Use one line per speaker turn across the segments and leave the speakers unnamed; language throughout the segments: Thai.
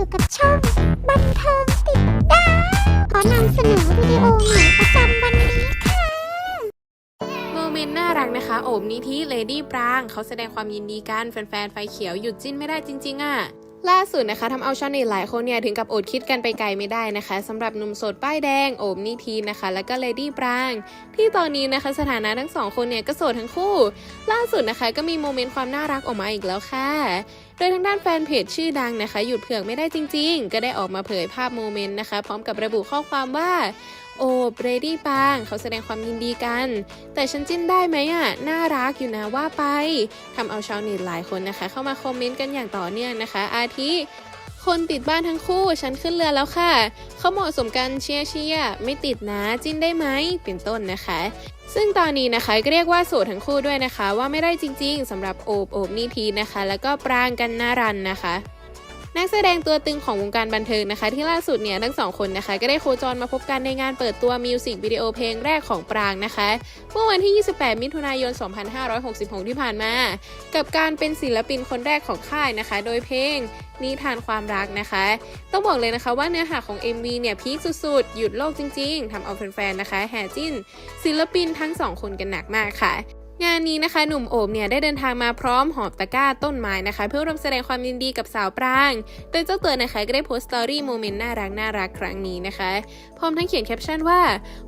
ู่กับช่อง บันเทิงติดดาว ขอนำเสนอวิดีโอใหม่ประจำวันนี้ค่ะ
โมเมนต์น่ารักนะคะ โอมนิธิเลดี้ปราง เขาแสดงความยินดีกันแฟนๆ ไฟเขียวหยุดจิ้นไม่ได้จริง ๆ อะ ล่าสุดนะคะทำเอาชาวเน็ตหลายคนเนี่ยถึงกับอดคิดกันไปไกลไม่ได้นะคะสำหรับหนุ่มโสดป้ายแดงโอบนิธินะคะ แล้วก็เลดี้ปราง ที่ตอนนี้นะคะสถานะทั้งสองคนเนี่ยก็โสดทั้งคู่ ล่าสุดนะคะก็มีโมเมนต์ความน่ารักออกมาอีกแล้วค่ะโดยทางด้านแฟนเพจชื่อดังนะคะ หยุดเผือกไม่ได้จริง ๆ ก็ได้ออกมาเผยภาพโมเมนต์นะคะ พร้อมกับระบุข้อความว่า โอ้เบรดี้ปางเขาแสดงความยินดีกัน แต่ฉันจิ้นได้ไหมอะ น่ารักอยู่นะว่าไปทำเอาชาวเน็ตหลายคนนะคะ เข้ามาคอมเมนต์กันอย่างต่อเนื่องนะคะ อาทิคนติดบ้านทั้งคู่ ฉันขึ้นเรือแล้วค่ะ เขาเหมาะสมกันเชียร์เชียร์ไม่ติดนะจิ้นได้ไหมเป็นต้นนะคะ ซึ่งตอนนี้นะคะก็เรียกว่าโสดทั้งคู่ด้วยนะคะ ว่าไม่ได้จริง ๆสำหรับโอบโอบนิทีนะคะ แล้วก็ปรางกันนารันนะคะ นักแสดงตัวตึงของวงการบันเทิงนะคะ ที่ล่าสุดเนี่ยทั้งสองคนนะคะ ก็ได้โคจรมาพบกันในงานเปิดตัวมิวสิกวิดีโอเพลงแรกของปรางนะคะ เมื่อวันที่ 28 มิถุนายน 2566 ที่ผ่านมา กับการเป็นศิลปินคนแรกของค่ายนะคะ โดยเพลงนิทานความรักนะคะ ต้องบอกเลยนะคะว่าเนื้อหาของ MV เนี่ยพีคสุดๆ หยุดโลกจริงๆทำเอาแฟนๆนะคะ แห่จิ้น ศิลปินทั้งสองคนกันหนักมากค่ะ งานนี้นะคะหนุ่มโอบเนี่ยได้เดินทางมาพร้อมหอบตะกร้าต้นไม้นะคะ เพื่อร่วมแสดงความยินดีกับสาวปราง โดยเจ้าตัวนะคะก็ได้โพสต์สตอรี่โมเมนต์น่ารักน่ารักครั้งนี้นะคะพร้อมทั้งเขียนแคปชั่นว่า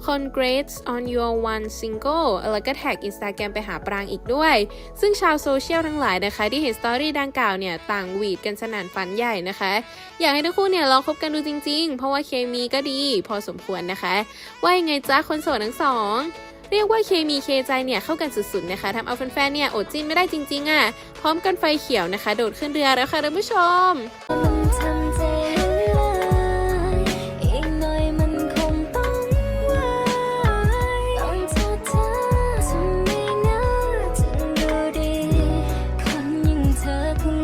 congrats on your one single แล้วก็แท็กอินสตาแกรมไปหาปรางอีกด้วย ซึ่งชาวโซเชียลทั้งหลายนะคะ ที่เห็นสตอรี่ดังกล่าวเนี่ยต่างหวีดกันสนันฝันใหญ่นะคะ อยากให้ทั้งคู่เนี่ยลองคบกันดูจริง ๆ เพราะว่าเคมีก็ดี พอสมควรนะคะ ว่ายังไงจ้าคนโสดทั้งสอง เรียกว่าเคมีเคใจเนี่ยเข้ากันสุดๆนะคะทำเอาแฟนๆเนี่ยอดจิ้นไม่ได้จริงๆอะพร้อมกันไฟเขียวนะคะ โดดขึ้นเรือแล้วค่ะท่านผู้ชม
มันทำใจให้ลายอีกหน่อยมันคงต้องวายต้อเธอเธอทำไม่น่าจึงดูดีคนอย่างเธอค
ง